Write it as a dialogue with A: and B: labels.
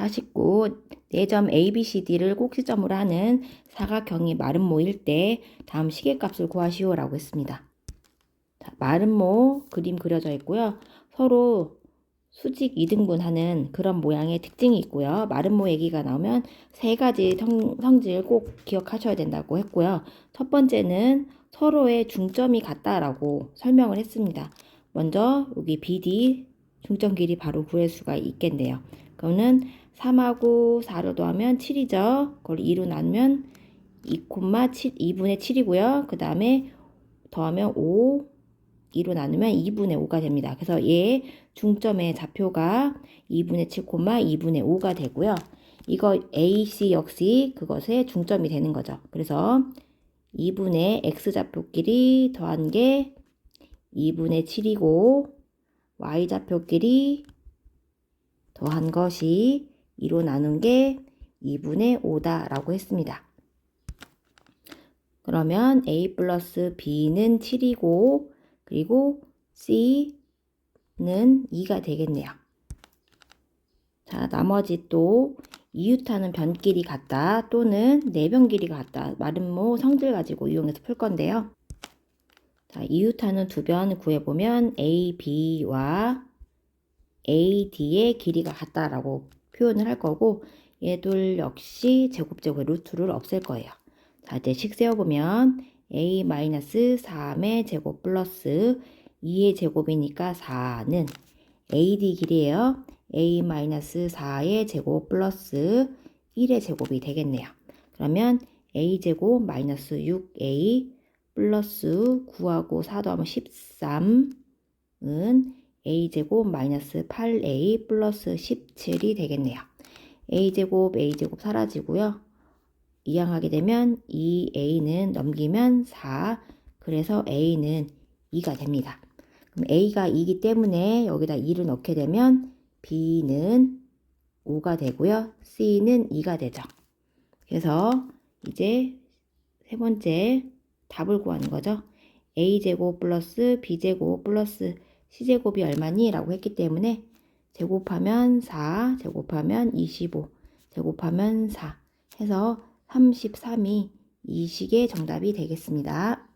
A: 49. 4점 ABCD를 꼭지점으로 하는 사각형이 마름모일 때 다음 시계값을 구하시오라고 했습니다. 자, 마름모 그림 그려져 있고요. 서로 수직 이등분 하는 그런 모양의 특징이 있고요. 마름모 얘기가 나오면 세 가지 성, 성질 꼭 기억하셔야 된다고 했고요. 첫 번째는 서로의 중점이 같다라고 설명을 했습니다. 먼저 여기 BD 중점 길이 바로 구할 수가 있겠네요. 그러면 3하고 4를 더하면 7이죠. 그걸 2로 나누면 2,7, 2분의 7이고요. 그 다음에 더하면 5, 2로 나누면 2분의 5가 됩니다. 그래서 얘 중점의 좌표가 2분의 7, 2분의 5가 되고요. 이거 AC 역시 그것의 중점이 되는 거죠. 그래서 2분의 x좌표끼리 더한 게 2분의 7이고 y좌표끼리 더한 것이 2로 나눈 게 2분의 5다라고 했습니다. 그러면 a 플러스 b는 7이고 그리고 c는 2가 되겠네요. 자, 나머지 또 이웃하는 변길이 같다 또는 내변 길이가 같다. 마름모 성질 가지고 이용해서 풀 건데요. 자, 이웃하는 두 변 구해보면 A, B와 A, D의 길이가 같다라고 표현을 할 거고 얘들 역시 제곱제곱의 루트를 없앨 거예요. 자, 이제 식 세워보면 A-3의 제곱 플러스 2의 제곱이니까 4는 AD 길이에요. A-4의 제곱 플러스 1의 제곱이 되겠네요. 그러면 A제곱 마이너스 6A 플러스 9하고 4 더하면 13은 A제곱 마이너스 8A 플러스 17이 되겠네요. A제곱, A제곱 사라지고요. 이항하게 되면 2A는 넘기면 4, 그래서 A는 2가 됩니다. 그럼 A가 2이기 때문에 여기다 2를 넣게 되면 B는 5가 되고요. C는 2가 되죠. 그래서 이제 세 번째 답을 구하는 거죠. A제곱 플러스 B제곱 플러스 C제곱이 얼마니? 라고 했기 때문에 제곱하면 4, 제곱하면 25, 제곱하면 4 해서 33이 이 식의 정답이 되겠습니다.